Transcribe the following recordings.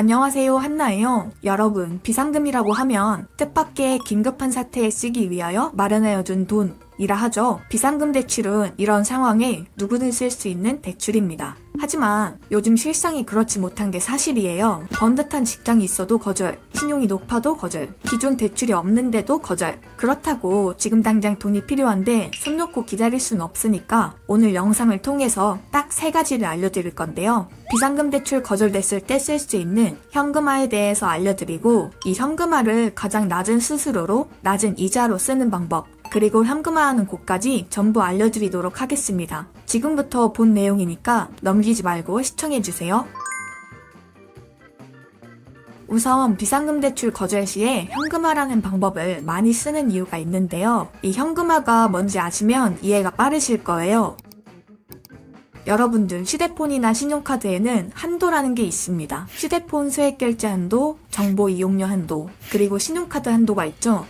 안녕하세요 한나예요. 여러분 비상금이라고 하면 뜻밖의 긴급한 사태에 쓰기 위하여 마련하여준 돈이라 하죠. 비상금 대출은 이런 상황에 누구든 쓸 수 있는 대출입니다. 하지만 요즘 실상이 그렇지 못한 게 사실이에요. 번듯한 직장이 있어도 거절, 신용이 높아도 거절, 기존 대출이 없는데도 거절. 그렇다고 지금 당장 돈이 필요한데 손 놓고 기다릴 순 없으니까 오늘 영상을 통해서 딱 세 가지를 알려드릴 건데요. 비상금 대출 거절됐을 때 쓸 수 있는 현금화에 대해서 알려드리고 이 현금화를 가장 낮은 수수료로 낮은 이자로 쓰는 방법 그리고 현금화하는 곳까지 전부 알려드리도록 하겠습니다. 지금부터 본 내용이니까 넘기지 말고 시청해주세요. 우선 비상금 대출 거절 시에 현금화라는 방법을 많이 쓰는 이유가 있는데요. 이 현금화가 뭔지 아시면 이해가 빠르실 거예요. 여러분들 휴대폰이나 신용카드에는 한도라는 게 있습니다. 휴대폰 수액 결제 한도, 정보 이용료 한도, 그리고 신용카드 한도가 있죠.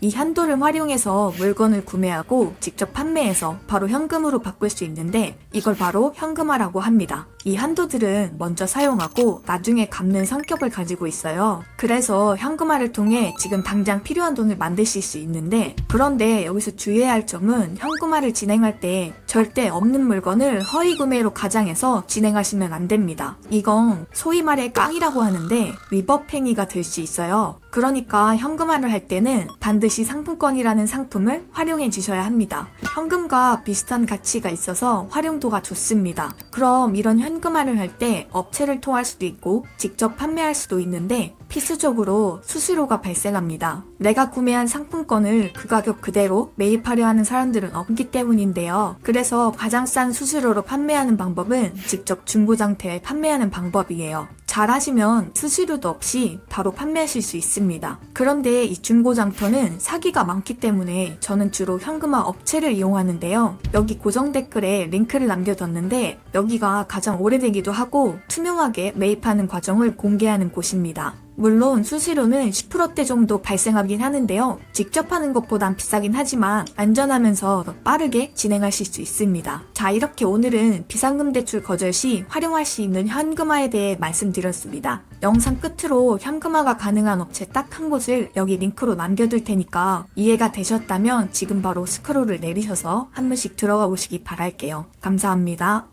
이 한도를 활용해서 물건을 구매하고 직접 판매해서 바로 현금으로 바꿀 수 있는데 이걸 바로 현금화라고 합니다. 이 한도들은 먼저 사용하고 나중에 갚는 성격을 가지고 있어요. 그래서 현금화를 통해 지금 당장 필요한 돈을 만드실 수 있는데 그런데 여기서 주의해야 할 점은 현금화를 진행할 때 절대 없는 물건을 허위 구매로 가장해서 진행하시면 안 됩니다. 이건 소위 말해 깡이라고 하는데 위법 행위가 될 수 있어요. 그러니까 현금화를 할 때는 반드시 상품권이라는 상품을 활용해 주셔야 합니다. 현금과 비슷한 가치가 있어서 활용도가 좋습니다. 그럼 이런 현금화를 할 때 업체를 통할 수도 있고 직접 판매할 수도 있는데 필수적으로 수수료가 발생합니다. 내가 구매한 상품권을 그 가격 그대로 매입하려 하는 사람들은 없기 때문인데요. 그래서 가장 싼 수수료로 판매하는 방법은 직접 중고장터에 판매하는 방법이에요. 잘하시면 수수료도 없이 바로 판매하실 수 있습니다. 그런데 이 중고 장터는 사기가 많기 때문에 저는 주로 현금화 업체를 이용하는데요. 여기 고정 댓글에 링크를 남겨뒀는데 여기가 가장 오래되기도 하고 투명하게 매입하는 과정을 공개하는 곳입니다. 물론 수수료는 10%대 정도 발생하긴 하는데요. 직접 하는 것보단 비싸긴 하지만 안전하면서 더 빠르게 진행하실 수 있습니다. 자, 이렇게 오늘은 비상금 대출 거절 시 활용할 수 있는 현금화에 대해 말씀드렸습니다. 영상 끝으로 현금화가 가능한 업체 딱 한 곳을 여기 링크로 남겨둘 테니까 이해가 되셨다면 지금 바로 스크롤을 내리셔서 한 번씩 들어가 보시기 바랄게요. 감사합니다.